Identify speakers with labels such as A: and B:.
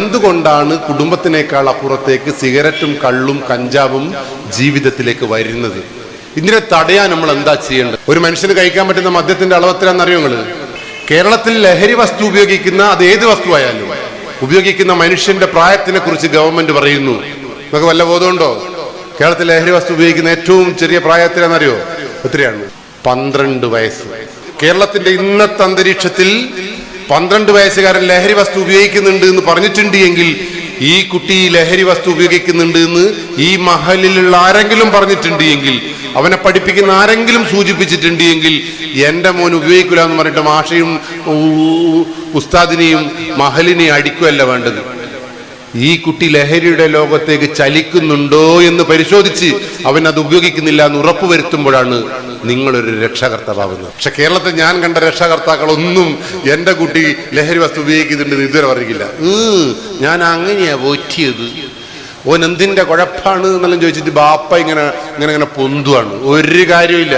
A: എന്തുകൊണ്ടാണ് കുടുംബത്തിനേക്കാൾ അപ്പുറത്തേക്ക് സിഗരറ്റും കള്ളും കഞ്ചാവും ജീവിതത്തിലേക്ക് വരുന്നത്? ഇതിനെ തടയാൻ നമ്മൾ എന്താ ചെയ്യേണ്ടത്? ഒരു മനുഷ്യന് കഴിക്കാൻ പറ്റുന്ന മദ്യത്തിന്റെ അളവത്തിലാണെന്നറിയോ നിങ്ങൾ? കേരളത്തിൽ ലഹരി വസ്തു ഉപയോഗിക്കുന്ന അത് ഏത് വസ്തുവായാലും ഉപയോഗിക്കുന്ന മനുഷ്യന്റെ പ്രായത്തിനെ കുറിച്ച് ഗവൺമെന്റ് പറയുന്നു. നമുക്ക് വല്ല ബോധമുണ്ടോ? കേരളത്തിൽ ലഹരി വസ്തു ഉപയോഗിക്കുന്ന ഏറ്റവും ചെറിയ പ്രായത്തിലാണെന്നറിയോ എത്രയാണ്? പന്ത്രണ്ട് വയസ്സ്. കേരളത്തിന്റെ ഇന്നത്തെ അന്തരീക്ഷത്തിൽ പന്ത്രണ്ട് വയസ്സുകാരൻ ലഹരി വസ്തു ഉപയോഗിക്കുന്നുണ്ട് എന്ന് പറഞ്ഞിട്ടുണ്ട് എങ്കിൽ ഈ കുട്ടി ലഹരി വസ്തു ഉപയോഗിക്കുന്നുണ്ട് എന്ന് ഈ മഹലിലുള്ള ആരെങ്കിലും പറഞ്ഞിട്ടുണ്ട് എങ്കിൽ അവനെ പഠിപ്പിക്കുന്ന ആരെങ്കിലും സൂചിപ്പിച്ചിട്ടുണ്ട് എങ്കിൽ എന്റെ മോൻ ഉപയോഗിക്കില്ല എന്ന് പറഞ്ഞിട്ട് മാഷയും ഉസ്താദിനെയും മഹലിനെയും അടിക്കുകയല്ല വേണ്ടത്. ഈ കുട്ടി ലഹരിയുടെ ലോകത്തേക്ക് ചലിക്കുന്നുണ്ടോ എന്ന് പരിശോധിച്ച് അവൻ അത് ഉപയോഗിക്കുന്നില്ല എന്ന് ഉറപ്പുവരുത്തുമ്പോഴാണ് നിങ്ങളൊരു രക്ഷാകർത്താവുന്നത് പക്ഷെ കേരളത്തിൽ ഞാൻ കണ്ട രക്ഷകർത്താക്കളൊന്നും എന്റെ കുട്ടി ലഹരി വസ്തു ഉപയോഗിക്കുന്നുണ്ടെന്ന് ഇതുവരെ പറഞ്ഞില്ല ഞാൻ അങ്ങനെയാ പോറ്റിയത്. ഓൻ എന്തിന്റെ കുഴപ്പാണ് എന്നെല്ലാം ചോദിച്ചിട്ട് ബാപ്പ ഇങ്ങനെ ഇങ്ങനെ ഇങ്ങനെ പൊന്തുവാണ്. ഒരു കാര്യമില്ല